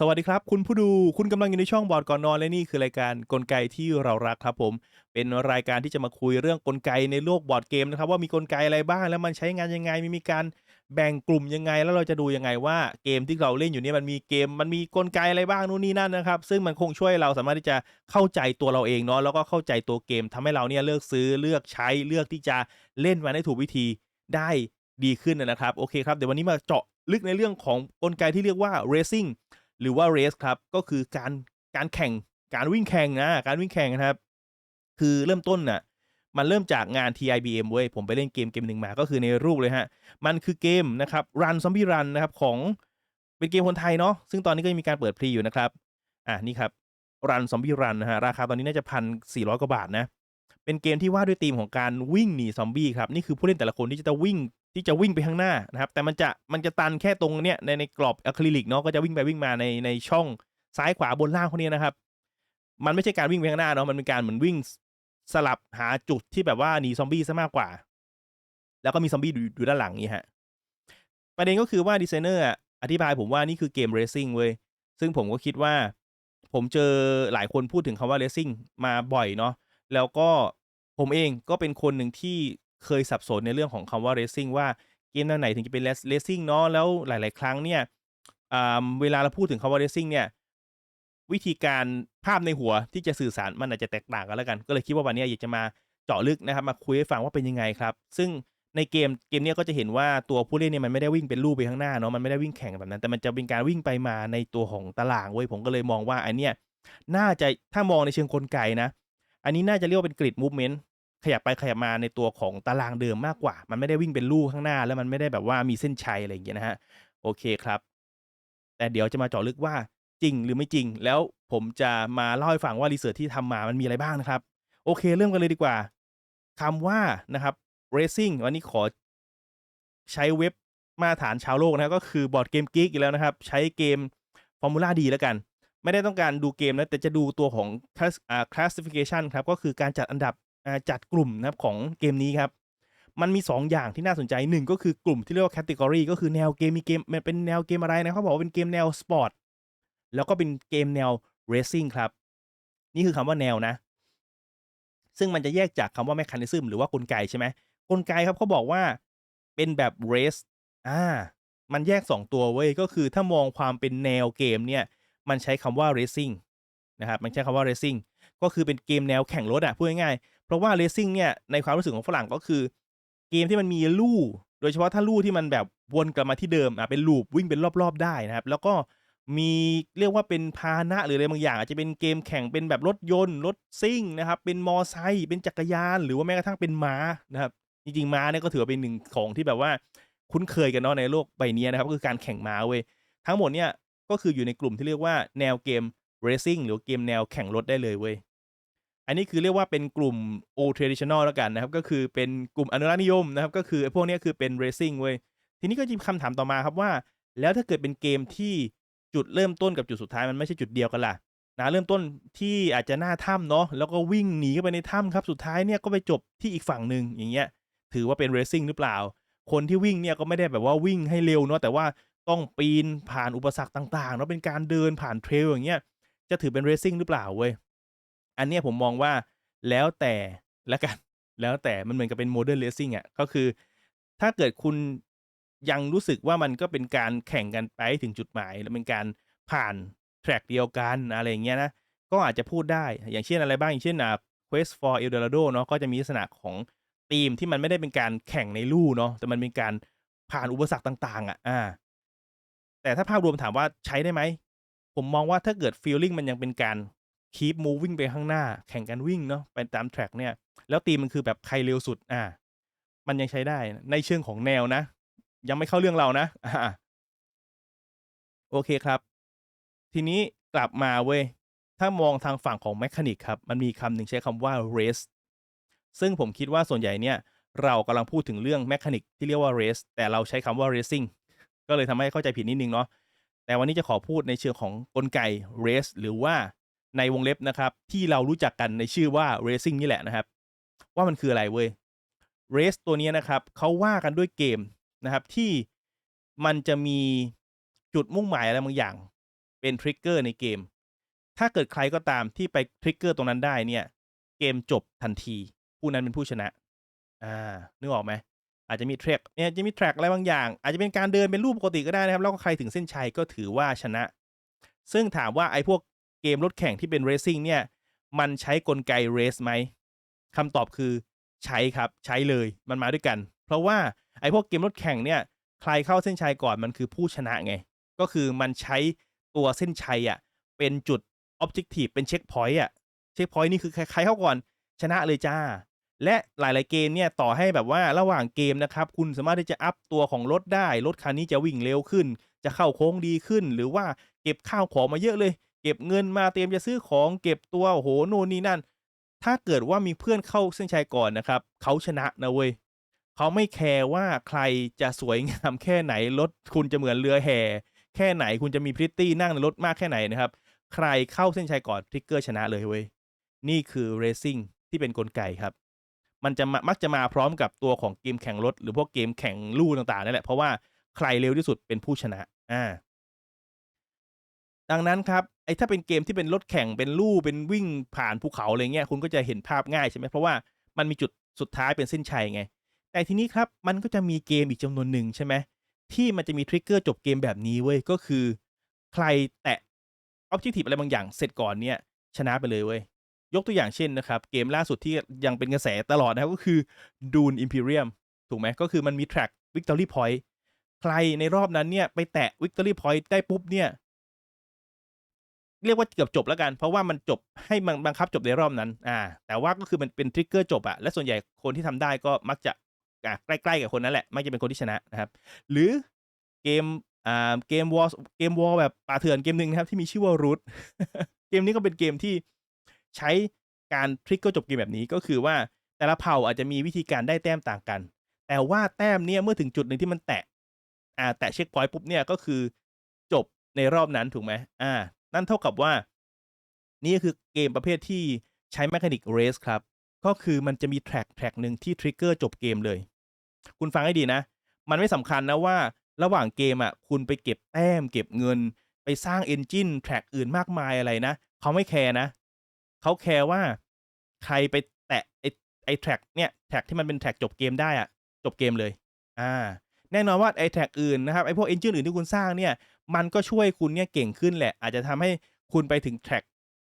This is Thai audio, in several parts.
สวัสดีครับ คุณผู้ดูคุณกำลังอยู่ในช่องบอร์ดก่อนนอนและนี่คือรายการกลไกที่เรารักครับผม เป็นรายการที่จะมาคุยเรื่องกลไกในโลกบอร์ดเกมนะครับ ว่ามีกลไกอะไรบ้างแล้วมันใช้งานยังไงมีมีการแบ่งกลุ่มยังไง แล้วเราจะดูยังไงว่าเกมที่เราเล่นอยู่เนี่ยมันมีเกมมันมีกลไกอะไรบ้างนู่นนี่นั่นนะครับ ซึ่งมันคงช่วยเราสามารถที่จะเข้าใจตัวเราเองเนาะแล้วก็เข้าใจตัวเกมทำให้เราเนี่ยเลือกซื้อเลือกใช้เลือกที่จะเล่นมันได้ถูกวิธีได้ดีขึ้นนะครับโอเคครับเดี๋ยววันนี้มาเจาะลึกในเรื่องของกลไกที่เรียกว่า racing หรือว่า race ครับก็คือการการแข่งการวิ่งแข่งนะการวิ่งแข่งนะครับ คือเริ่มต้นน่ะมันเริ่มจากงาน TIBM เว้ยผมไปเล่นเกมเกมหนึ่งมาก็คือในรูปเลยฮะ มันคือเกมนะครับ Run Zombie Run นะครับของเป็นเกมคนไทยเนาะซึ่งตอนนี้ก็ยังมีการเปิดพรีอยู่นะครับอะนี่ครับ Run Zombie Run นะฮะราคาตอนนี้น่าจะพันสี่ร้อยกว่าบาทนะเป็นเกมที่ว่าด้วยธีมของการวิ่งหนีซอมบี้ครับนี่คือผู้เล่นแต่ละคนที่จะวิ่ง ที่จะวิ่งไปข้างหน้านะครับ แต่มันจะมันจะตันแค่ตรงเนี้ยในในกรอบอะคริลิกเนาะก็จะวิ่งไปวิ่งมาในในช่องซ้ายขวาบนล่างพวกนี้นะครับ มันไม่ใช่การวิ่งไปข้างหน้าเนาะมันเป็นการเหมือนวิ่งสลับหาจุดที่แบบว่าหนีซอมบี้ซะมากกว่า แล้วก็มีซอมบี้อยู่ด้านหลังนี้ฮะประเด็นก็คือว่าดีไซเนอร์อธิบายผมว่านี่คือเกมเรซิ่งเว้ยซึ่งผมก็คิดว่า ผมเจอหลายคนพูดถึงคำว่าเรซิ่งมาบ่อยเนาะแล้วก็ผมเองก็เป็นคนหนึ่งที่ เคยสับสนในเรื่องของคำว่าเรซิ่งว่าเกมไหนถึงจะเป็นเรซิ่งเนาะแล้วหลาย ๆ ครั้งเนี่ยเวลาเราพูดถึงคำว่าเรซิ่งเนี่ยวิธีการภาพในหัวที่จะสื่อสารมันอาจจะแตกต่างกันแล้วกัน ก็เลยคิดว่าวันนี้อยากจะมาเจาะลึกนะครับมาคุยให้ฟังว่าเป็นยังไงครับ ซึ่งในเกมเกมนี้ก็จะเห็นว่าตัวผู้เล่นเนี่ยมันไม่ได้วิ่งเป็นรูปไปข้างหน้าเนาะมันไม่ได้วิ่งแข่งแบบนั้น แต่มันจะเป็นการวิ่งไปมาในตัวของตารางเว้ยผมก็เลยมองว่าอันเนี้ยน่าจะถ้ามองในเชิงกลไกนะ อันนี้น่าจะเรียกว่าเป็นกริดมูฟเมนต์ ขยับไปขยับมาในตัวของตารางเดิมมากกว่า มันไม่ได้วิ่งเป็นลู่ข้างหน้า แล้วมันไม่ได้แบบว่ามีเส้นชัยอะไรอย่างเงี้ยนะฮะโอเคครับ แต่เดี๋ยวจะมาเจาะลึกว่าจริงหรือไม่จริง แล้วผมจะมาเล่าให้ฟังว่ารีเสิร์ชที่ทำมามันมีอะไรบ้างนะครับ โอเคเริ่มกันเลยดีกว่าคำว่านะครับ racing วันนี้ขอใช้เว็บมาตรฐานชาวโลกนะก็คือบอร์ดเกมกิ๊กอีกแล้วนะครับ ใช้เกมฟอร์มูล่าดีแล้วกัน ไม่ได้ต้องการดูเกมนะแต่จะดูตัวของ classification ครับ ก็คือการจัดอันดับ จัดกลุ่มนะครับของเกมนี้ครับ มันมี 2 อย่างที่น่าสนใจหนึ่งก็คือกลุ่มที่เรียกว่า category ก็คือแนวเกมมีเกมเป็นแนวเกมอะไรนะเขาบอกว่าเป็นเกมแนวสปอร์ตแล้วก็เป็นเกมแนว racing ครับ นี่คือคำว่าแนวนะ ซึ่งมันจะแยกจากคำว่า mechanism หรือว่ากลไกใช่ไหมกลไกครับเขาบอกว่าเป็นแบบ race อ่ามันแยก 2 ตัวเว้ยก็คือถ้ามองความเป็นแนวเกมเนี่ย มันใช้คำว่า racing นะครับ มันใช้คำว่า racing ก็คือเป็นเกมแนวแข่งรถอะพูดง่ายๆเพราะว่า racing เนี่ยในความรู้สึกของฝรั่งก็คือ เกมที่มันมีลู่โดยเฉพาะถ้าลู่ที่มันแบบวนกลับมาที่เดิมอะเป็นลูปวิ่งเป็นรอบๆได้นะครับ แล้วก็มีเรียกว่าเป็นพาหนะหรืออะไรบางอย่าง อาจจะเป็นเกมแข่งเป็นแบบรถยนต์ รถซิ่งนะครับ เป็นมอไซค์เป็นจักรยาน หรือว่าแม้กระทั่งเป็นม้านะครับ จริงๆม้าเนี่ยก็ถือเป็นหนึ่งของที่แบบว่าคุ้นเคยกันเนาะในโลกใบนี้นะครับก็คือการแข่งม้าเว้ยทั้งหมดเนี่ยก็คืออยู่ในกลุ่มที่เรียกว่าแนวเกม racing หรือเกมแนวแข่งรถได้เลยเว้ย อันนี้คือเรียกว่าเป็นกลุ่ม old traditional แล้วกันนะครับ ก็คือเป็นกลุ่มอนุรักษ์นิยมนะครับ ก็คือพวกนี้คือเป็น racing เว้ย ทีนี้ก็จะมีคำถามต่อมาครับว่า แล้วถ้าเกิดเป็นเกมที่จุดเริ่มต้นกับจุดสุดท้ายมันไม่ใช่จุดเดียวกันล่ะนะเริ่มต้นที่อาจจะหน้าถ้ำเนาะแล้วก็วิ่งหนีเข้าไปในถ้ำครับสุดท้ายเนี่ยก็ไปจบที่อีกฝั่งหนึ่งอย่างเงี้ยถือว่าเป็นเรซิ่งหรือเปล่า คนที่วิ่งเนี่ยก็ไม่ได้แบบว่าวิ่งให้เร็วเนาะแต่ว่าต้องปีนผ่านอุปสรรคต่างๆเนาะเป็นการเดินผ่านเทรลอย่างเงี้ยจะถือเป็นเรซิ่งหรือเปล่าเว้ย อันเนี้ยผมมองว่าแล้วแต่ละกัน แล้วแต่มันเหมือนกับเป็นโมเดิร์นเรซิ่งอะก็คือ ถ้าเกิดคุณยังรู้สึกว่ามันก็เป็นการแข่งกันไปถึงจุดหมาย แล้วเป็นการผ่านแทร็กเดียวกันอะไรอย่างเงี้ยนะ ก็อาจจะพูดได้อย่างเช่นอะไรบ้าง อย่างเช่นอ่า Quest for El Dorado เนาะก็จะมีลักษณะของธีมที่มันไม่ได้เป็นการแข่งในลู่เนาะแต่มันเป็นการผ่านอุปสรรคต่าง ๆ อะอ่า แต่ถ้าภาพรวมถามว่าใช้ได้ไหม ผมมองว่าถ้าเกิด feeling มันยังเป็นการ keep moving ไปข้างหน้า แข่งกันวิ่งเนาะไปตามแทร็กเนี่ย แล้วธีมมันคือแบบใครเร็วสุดอ่า มันยังใช้ได้ในเชิงของแนวนะ ยังไม่เข้าเรื่องเรานะอ่าโอเคครับ ทีนี้กลับมาเว้ย ถ้ามองทางฝั่งของแมคานิกครับ มันมีคำหนึ่งใช้คำว่า race ซึ่งผมคิดว่าส่วนใหญ่เนี่ย เรากำลังพูดถึงเรื่องแมคานิกที่เรียกว่า race แต่เราใช้คำว่า racing ก็เลยทำให้เข้าใจผิดนิดนึงเนาะแต่วันนี้จะขอพูดในเชิงของกลไก race หรือว่า ในวงเล็บนะครับ ที่เรารู้จักกันในชื่อว่า racing นี่แหละนะครับ ว่ามันคืออะไรเว้ย race ตัวนี้นะครับเขาว่ากันด้วยเกมนะครับ ที่มันจะมีจุดมุ่งหมายอะไรบางอย่าง เป็นทริกเกอร์ในเกม ถ้าเกิดใครก็ตามที่ไปทริกเกอร์ตรงนั้นได้เนี่ย เกมจบทันที ผู้นั้นเป็นผู้ชนะ อ่านึกออกไหมอาจจะมีแทร็กเนี่ยจะมีแทร็กอะไรบางอย่าง อาจจะเป็นการเดินเป็นรูปปกติก็ได้นะครับ แล้วก็ใครถึงเส้นชัยก็ถือว่าชนะ ซึ่งถามว่าไอ้พวก เกมรถแข่งที่เป็นเรซซิ่งเนี่ย มันใช้กลไกเรสไหมคำตอบคือใช้ครับใช้เลยมันมาด้วยกัน เพราะว่าไอ้พวกเกมรถแข่งเนี่ยใครเข้าเส้นชัยก่อนมันคือผู้ชนะไง ก็คือมันใช้ตัวเส้นชัยอะเป็นจุด objective เป็นเช็คพอยต์อะเช็คพอยต์นี่คือใครเข้าก่อนชนะเลยจ้า และหลาย ๆ เกมเนี่ยต่อให้แบบว่าระหว่างเกมนะครับ คุณสามารถที่จะอัพตัวของรถได้ รถคันนี้จะวิ่งเร็วขึ้น จะเข้าโค้งดีขึ้น หรือว่าเก็บข้าวของมาเยอะเลย ก็บเงินมาเตรียมจะซื้อของเก็บตัวโอ้โหโน่นนี่นั่น ถ้าเกิดว่ามีเพื่อนเข้าเส้นชัยก่อนนะครับเขาชนะนะเว้ยเขาไม่แคร์ว่าใครจะสวยงามแค่ไหนรถคุณจะเหมือนเรือแห่แค่ไหนคุณจะมีพริตตี้นั่งในรถมากแค่ไหนนะครับ ใครเข้าเส้นชัยก่อนทริกเกอร์ชนะเลยเว้ยนี่คือเรซิ่งที่เป็นนกลไกครับ มันจะมักจะมาพร้อมกับตัวของเกมแข่งรถ หรือพวกเกมแข่งลู่ต่างๆนั่นแหละเพราะว่าใครเร็วที่สุดเป็นผู้ชนะอ่า ดังนั้นครับไอ้ถ้าเป็นเกมที่เป็นรถแข่งเป็นลู่เป็นวิ่งผ่านภูเขาอะไรเงี้ยคุณก็จะเห็นภาพง่ายใช่ไหมเพราะว่ามันมีจุดสุดท้ายเป็นเส้นชัยไง แต่ทีนี้ครับมันก็จะมีเกมอีกจำนวนหนึ่งใช่ไหมที่มันจะมีทริกเกอร์จบเกมแบบนี้เว้ยก็คือ ใครแตะออบเจกตีฟอะไรบางอย่างเสร็จก่อนเนี่ยชนะไปเลยเว้ยยกตัวอย่างเช่นนะครับเกมล่าสุดที่ยังเป็นกระแสตลอดนะครับก็คือ Dune Imperium ถูกไหมก็คือมันมี track Victory Point ใครในรอบนั้นเนี่ยไปแตะ Victory Point ได้ปุ๊บเนี่ย เรียกว่าเกือบจบแล้วกัน เพราะว่ามันจบให้มันบังคับจบในรอบนั้น อ่า แต่ว่าก็คือมันเป็นทริกเกอร์จบอะและส่วนใหญ่คนที่ทำได้ก็มักจะอะใกล้ๆกับคนนั้นแหละมักจะเป็นคนที่ชนะนะครับ หรือเกมอ่าเกมวอลเกมวอลแบบป่าเถื่อนเกมหนึ่งนะครับ ที่มีชื่อว่า Root เกมนี้ก็เป็นเกมที่ใช้การทริกเกอร์จบเกมแบบนี้ก็คือว่าแต่ละเผ่าอาจจะมีวิธีการได้แต้มต่างกัน แต่ว่าแต้มเนี่ยเมื่อถึงจุดหนึ่งที่มันแตะอ่าแตะเช็คพอยต์ปุ๊บเนี่ยก็คือจบในรอบนั้นถูกไหมอ่า นั่นเท่ากับว่า นี่คือเกมประเภทที่ใช้แมคานิกเรสครับ ก็คือมันจะมีแทร็กแทร็กหนึ่งที่ทริกเกอร์จบเกมเลย คุณฟังให้ดีนะ มันไม่สำคัญนะว่าระหว่างเกมอะคุณไปเก็บแต้มเก็บเงิน ไปสร้างเอนจินแทร็กอื่นมากมายอะไรนะ เขาไม่แคร์นะ เขาแคร์ว่าใครไปแตะไอไอแทร็กเนี่ยแทร็กที่มันเป็นแทร็กจบเกมได้อะ จบเกมเลย อ่า แน่นอนว่าไอแท็กอื่นนะครับไอพวกเอนจินอื่นที่คุณสร้างเนี่ยมันก็ช่วยคุณเนี่ยเก่งขึ้นแหละ อาจจะทำให้คุณไปถึงแท็ก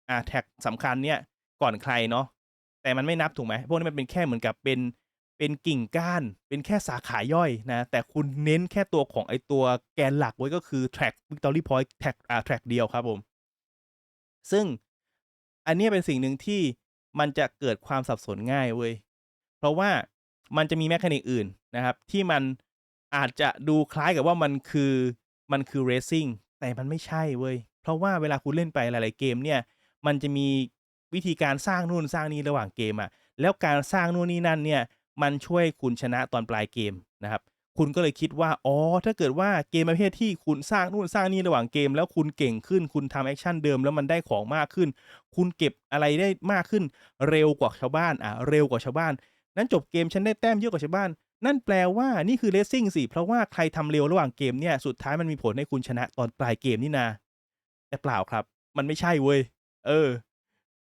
อ่าแท็กสำคัญเนี่ยก่อนใครเนาะแต่มันไม่นับถูกไหมพวกนี้มันเป็นแค่เหมือนกับเป็นเป็นกิ่งก้าน เป็นแค่สาขาย่อยนะ แต่คุณเน้นแค่ตัวของไอตัวแกนหลักไว้ก็คือแทร็กวิกตอรี่พอยต์แท็กอ่าแทร็กเดียวครับผม ซึ่งอันนี้เป็นสิ่งหนึ่งที่มันจะเกิดความสับสนง่ายเว้ย เพราะว่ามันจะมีแมคานิกอื่นนะครับ ที่มัน อาจจะดูคล้ายกับว่ามันคือมันคือเรซซิ่งแต่มันไม่ใช่เว้ย เพราะว่าเวลาคุณเล่นไปหลาย ๆ เกมเนี่ย มันจะมีวิธีการสร้างนู่นสร้างนี่ระหว่างเกมอะแล้วการสร้างนู่นนี่นั่นเนี่ย มันช่วยคุณชนะตอนปลายเกมนะครับ คุณก็เลยคิดว่า อ๋อ ถ้าเกิดว่าเกมประเภทที่คุณสร้างนู่นสร้างนี่ระหว่างเกม แล้วคุณเก่งขึ้น คุณทำแอคชั่นเดิมแล้วมันได้ของมากขึ้น คุณเก็บอะไรได้มากขึ้น เร็วกว่าชาวบ้าน อะ เร็วกว่าชาวบ้าน นั้นจบเกมฉันได้แต้มเยอะกว่าชาวบ้าน นั่นแปลว่านี่คือเลสซิ่งสิเพราะว่าใครทำเร็วระหว่างเกมเนี่ยสุดท้ายมันมีผลให้คุณชนะตอนปลายเกมนี่นาแต่เปล่าครับ มันไม่ใช่เว้ยเออ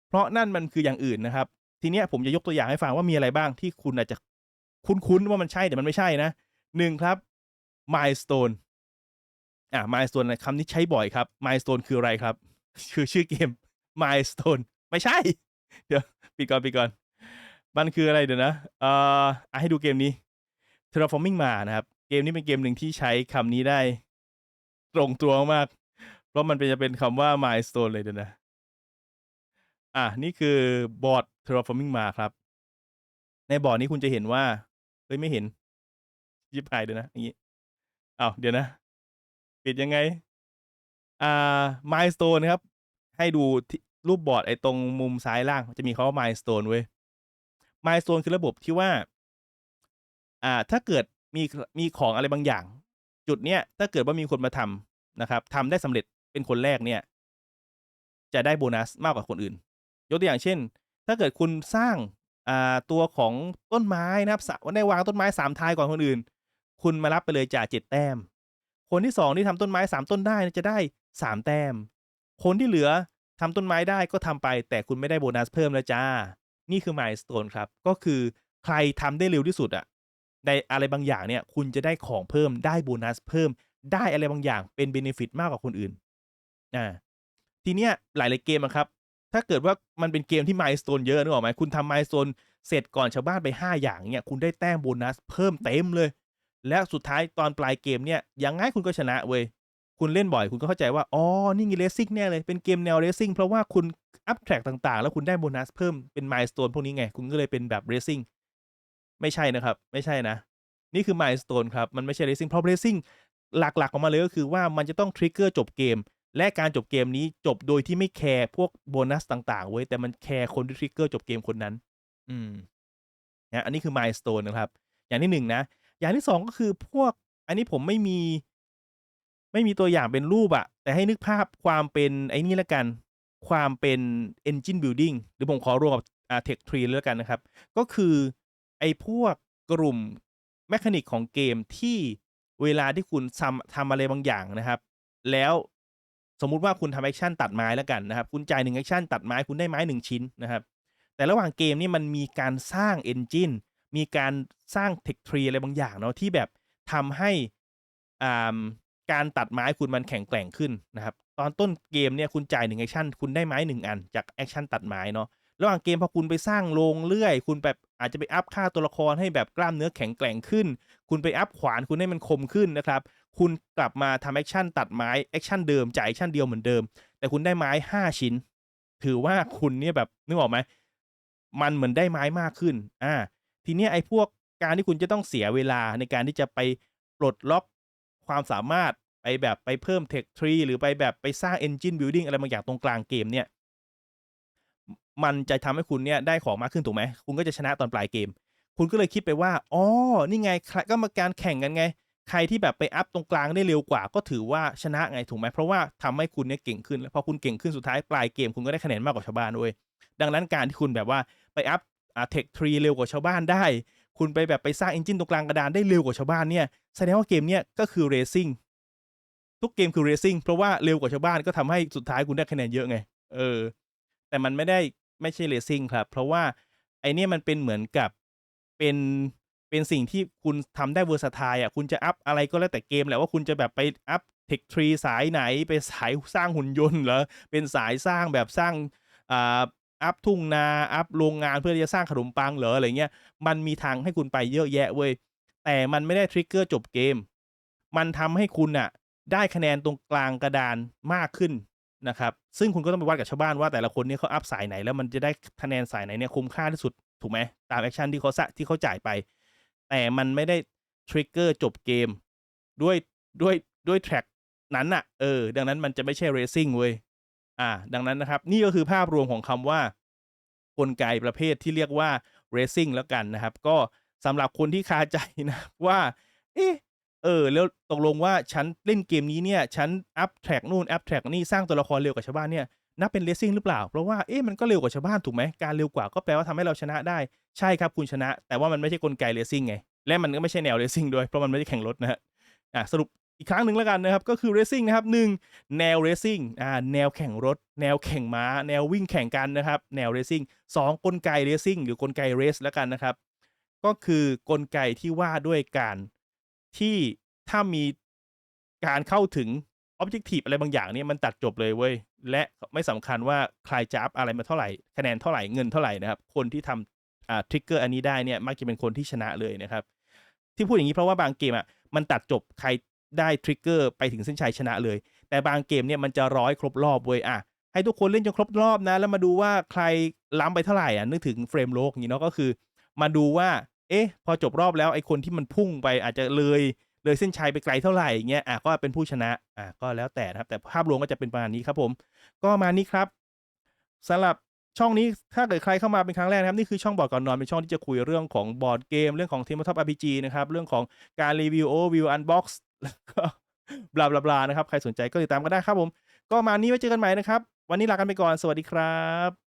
เพราะนั่นมันคืออย่างอื่นนะครับ ทีเนี้ยผมจะยกตัวอย่างให้ฟังว่ามีอะไรบ้างที่คุณอาจจะคุ้นๆว่ามันใช่แต่มันไม่ใช่นะหนึ่งครับ milestone อ่า milestone คำนี้ใช้บ่อยครับ milestone คืออะไรครับ คือชื่อเกม milestone ไม่ใช่ เดี๋ยว ปิดก่อนปิดก่อน มันคืออะไรเดี๋ยวนะเอ่อให้ดูเกมนี้ terraforming มานะครับ เกมนี้เป็นเกมหนึ่งที่ใช้คำนี้ได้ตรงตัวมาก เพราะมันเป็นจะเป็นคำว่า milestone เลยเดี๋ยวนะ อะ นี่คือบอร์ด terraforming มาครับ ในบอร์ดนี้คุณจะเห็นว่า เฮ้ย ไม่เห็น ยิบหายเดี๋ยวนะ อย่างนี้อ้าวเดี๋ยวนะ ปิดยังไง อ่า milestone ครับ ให้ดูที่รูปบอร์ดไอ้ตรงมุมซ้ายล่าง จะมีคำว่า milestone เว้ย milestone คือระบบที่ว่า อ่า ถ้าเกิดมีมีของอะไรบางอย่าง จุดเนี้ยถ้าเกิดว่ามีคนมาทำนะครับทำได้สำเร็จเป็นคนแรกเนี่ย จะได้โบนัสมากกว่าคนอื่น ยกตัวอย่างเช่น ถ้าเกิดคุณสร้างอ่าตัวของต้นไม้นะครับสะได้วางต้นไม้สามทายก่อนคนอื่น คุณมารับไปเลยจ่าเจ็ดแต้ม คนที่สองที่ทำต้นไม้สามต้นได้จะได้3แต้ม คนที่เหลือทำต้นไม้ได้ก็ทำไป แต่คุณไม่ได้โบนัสเพิ่มแล้วจ้า นี่คือ milestone ครับ ก็คือใครทำได้เร็วที่สุดอะ ในอะไรบางอย่างเนี่ย คุณจะได้ของเพิ่มได้โบนัสเพิ่มได้อะไรบางอย่างเป็นเบนฟิตมากกว่าคนอื่นอ่าทีเนี้ยหลายๆเกมครับ ถ้าเกิดว่ามันเป็นเกมที่ milestone เยอะนึกออกไหมคุณทำ milestone เสร็จก่อนชาวบ้านไป 5 อย่างเงี้ยคุณได้แต้มโบนัสเพิ่มเต็มเลย และสุดท้ายตอนปลายเกมเนี่ยยังไงคุณก็ชนะเว้ยคุณเล่นบ่อยคุณก็เข้าใจว่า อ๋อ นี่ไง racing แน่เลย เป็นเกมแนว racing เพราะว่าคุณอัปแทร็กต่างๆ แล้วคุณได้โบนัสเพิ่มเป็น milestone พวกนี้ไง คุณก็เลยเป็นแบบ racing ไม่ใช่นะครับ ไม่ใช่นะ นี่คือ milestone ครับ มันไม่ใช่ racing เพราะ racing หลักๆออกมาเลยก็คือว่ามันจะต้อง trigger จบเกม และการจบเกมนี้จบโดยที่ไม่แคร์พวกโบนัสต่างๆ เว้ย แต่มันแคร์คนที่ trigger จบเกมคนนั้น อืมนะอันนี้คือ milestone นะครับ อย่างที่1นะ อย่างที่2ก็คือพวก อันนี้ผมไม่มี ไม่มีตัวอย่างเป็นรูปอะแต่ให้นึกภาพความเป็นไอ้นี่แล้วกัน ความเป็น engine building หรือผมขอรวมกับ tech tree แล้วกันนะครับ ก็คือ ไอ้พวกกลุ่ม mechanic ของเกมที่เวลาที่คุณซำทำอะไรบางอย่างนะครับ แล้วสมมุติว่าคุณทำแอกชันตัดไม้แล้วกันนะครับ คุณจ่าย1แอกชันตัดไม้คุณได้ไม้1ชิ้นนะครับ แต่ระหว่างเกมนี่มันมีการสร้าง engine มีการสร้าง tech tree อะไรบางอย่างเนาะที่แบบทำให้อ่าการตัดไม้คุณมันแข็งแกร่งขึ้นนะครับ ตอนต้นเกมเนี่ยคุณจ่าย1แอกชันคุณได้ไม้1อัน จากแอกชันตัดไม้เนาะ ระหว่างเกมพอคุณไปสร้างโรงเลื่อย คุณแบบอาจจะไปอัปค่าตัวละครให้แบบกล้ามเนื้อแข็งแกร่งขึ้น คุณไปอัปขวานคุณให้มันคมขึ้นนะครับ คุณกลับมาทำแอกชันตัดไม้แอกชันเดิมจ่ายแอกชันเดียวเหมือนเดิม แต่คุณได้ไม้ 5 ชิ้น ถือว่าคุณเนี่ยแบบนึกออกไหมมันเหมือนได้ไม้มากขึ้น อ่า ทีเนี้ยไอ้พวกการที่คุณจะต้องเสียเวลาในการที่จะไปปลดล็อกความสามารถไปแบบไปเพิ่ม tech tree หรือไปแบบไปสร้าง engine building อะไรบางอย่างตรงกลางเกมเนี่ย มันจะทำให้คุณเนี่ยได้ของมากขึ้นถูกไหมคุณก็จะชนะตอนปลายเกม คุณก็เลยคิดไปว่าอ๋อนี่ไงก็มาการแข่งกันไง ใครที่แบบไปอัปตรงกลางได้เร็วกว่า ก็ถือว่าชนะไงถูกไหมเพราะว่าทำให้คุณเนี่ยเก่งขึ้นแล้วพอคุณเก่งขึ้นสุดท้ายปลายเกมคุณก็ได้คะแนนมากกว่าชาวบ้านเว้ยดังนั้นการที่คุณแบบว่าไปอัปอ่า tech tree เร็วกว่าชาวบ้านได้ คุณไปแบบไปสร้าง engine ตรงกลางกระดานได้เร็วกว่าชาวบ้านเนี่ยแสดงว่าเกมเนี้ยก็คือ racing ทุกเกมคือ racing เพราะว่าเร็วกว่าชาวบ้านก็ทำให้สุดท้ายคุณได้คะแนนเยอะไง เออ แต่มันไม่ได้ ไม่ใช่ racing ครับ เพราะว่าไอเนี่ยมันเป็นเหมือนกับเป็นเป็นสิ่งที่คุณทำได้ versatile อะคุณจะอัปอะไรก็แล้วแต่เกมแหละว่าคุณจะแบบไปอัป tech tree สายไหนไปสายสร้างหุ่นยนต์เหรอเป็นสายสร้างแบบสร้างอ่าอัปทุ่งนาอัปโรงงานเพื่อที่จะสร้างขนมปังเหรออะไรเงี้ยมันมีทางให้คุณไปเยอะแยะเว้ยแต่มันไม่ได้ trigger จบเกม มันทำให้คุณน่ะได้คะแนนตรงกลางกระดานมากขึ้น นะครับ ซึ่งคุณก็ต้องไปวัดกับชาวบ้านว่าแต่ละคนเนี่ยเขาอัปสายไหนแล้วมันจะได้คะแนนสายไหนเนี่ยคุ้มค่าที่สุดถูกไหมตามแอกชันที่เขาสะที่เขาจ่ายไป แต่มันไม่ได้ trigger จบเกม ด้วยด้วยด้วยแทร็กนั้นน่ะเออ ดังนั้นมันจะไม่ใช่ racing เว้ยอ่า ดังนั้นนะครับ นี่ก็คือภาพรวมของคำว่ากลไกประเภทที่เรียกว่า racing แล้วกันนะครับ ก็สำหรับคนที่คาใจนะว่า เอ๊ะ เออ แล้วตกลงว่าฉันเล่นเกมนี้เนี่ยฉันอัปแทร็กนู่นอัปแทร็กนี่สร้างตัวละครเร็วกว่าชาวบ้านเนี่ยนับเป็น racing หรือเปล่า เพราะว่าเอ๊ะมันก็เร็วกว่าชาวบ้านถูกไหมการเร็วกว่าก็แปลว่าทำให้เราชนะได้ใช่ครับคุณชนะ แต่ว่ามันไม่ใช่กลไก racing ไงและมันก็ไม่ใช่แนว racing ด้วยเพราะมันไม่ได้แข่งรถนะครับอ่าสรุปอีกครั้งหนึ่งแล้วกันนะครับ ก็คือ racing นะครับ1แนว racing อ่าแนวแข่งรถ แนวแข่งม้า แนววิ่งแข่งกันนะครับ แนว racing 2กลไก racing หรือกลไก race แล้วกันนะครับ ก็คือกลไกที่ว่าด้วยการ ที่ถ้ามีการเข้าถึง objective อะไรบางอย่างเนี่ยมันตัดจบเลยเว้ย และไม่สำคัญว่าใครจะอัปอะไรมาเท่าไหร่ คะแนนเท่าไหร่เงินเท่าไหร่นะครับ คนที่ทำอ่า trigger อันนี้ได้เนี่ยมักจะเป็นคนที่ชนะเลยนะครับ ที่พูดอย่างงี้เพราะว่าบางเกมอะมันตัดจบใครได้ trigger ไปถึงเส้นชัยชนะเลย แต่บางเกมเนี่ยมันจะร้อยครบรอบเว้ยอะให้ทุกคนเล่นจนครบรอบนะ แล้วมาดูว่าใครล้ำไปเท่าไหร่อะนึกถึง Frame Rogue งี้เนาะก็คือ มาดูว่า เอ๊ะ พอจบรอบแล้วไอ้คนที่มันพุ่งไปอาจจะเลยเลยเส้นชัยไปไกลเท่าไหรอย่างเงี้ยอ่าก็เป็นผู้ชนะอ่าก็แล้วแต่นะครับ แต่ภาพรวมก็จะเป็นประมาณนี้ครับผม ก็มานี้ครับสำหรับช่องนี้ถ้าเกิดใครเข้ามาเป็นครั้งแรกนะครับ นี่คือช่องบอร์ดก่อนนอน เป็นช่องที่จะคุยเรื่องของบอร์ดเกม เรื่องของ Tabletop RPG นะครับ เรื่องของการรีวิว Overview Unbox แล้วก็บลาๆๆนะครับ ใครสนใจก็ติดตามกันได้ครับผม ก็มานี้ไว้เจอกันใหม่นะครับ วันนี้ลากันไปก่อนสวัสดีครับ